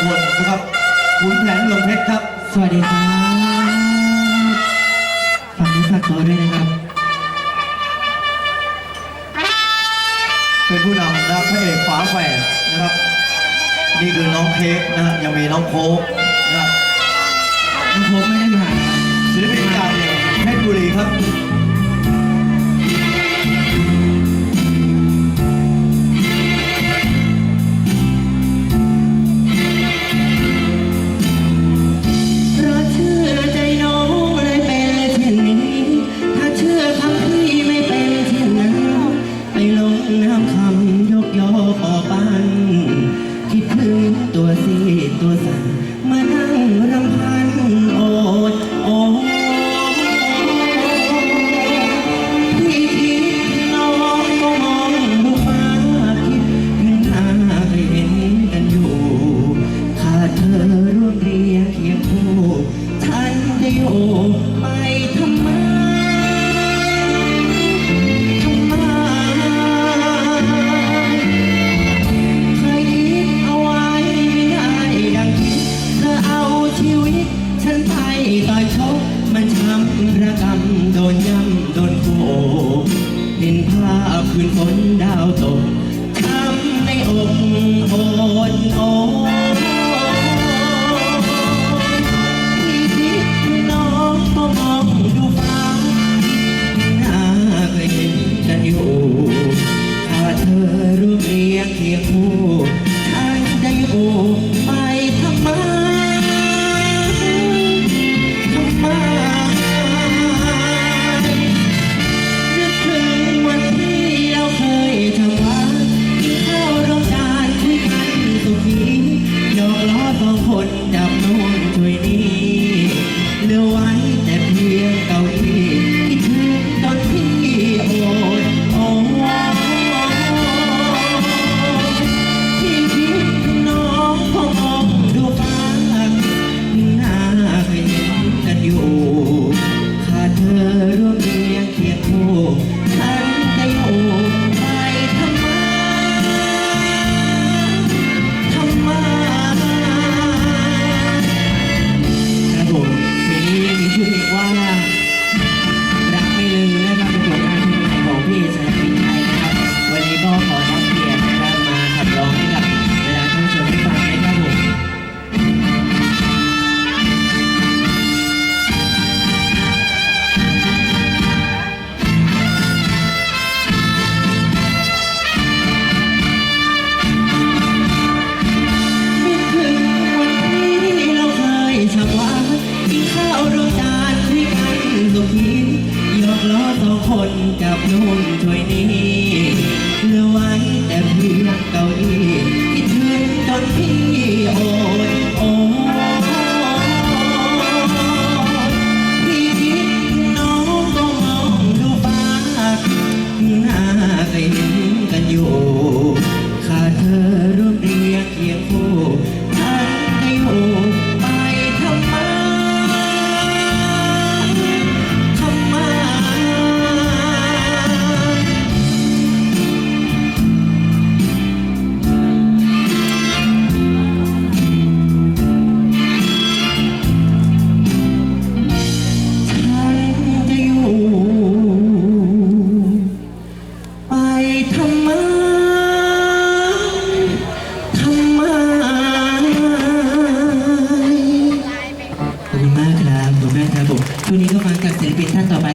ควนนะครับขุนแผนเมืองเพชรครับ สวัสดีครับฝากนี้ฝากตัวด้วยนะครับ เป็นผู้นำนะครับพระเอกฝาแฝดนะครับ นี่คือน้องเค้กนะยังมีน้องโค้กนะครับน้องโค้กไม มานั่งรำพัน ชีวิต ฉันไปต่อยชกมันช้ำระกำโดนย่ำโดนโผเห็นผ้าพื้นฝนดาวตก คนกับนุ่นช่วยนี้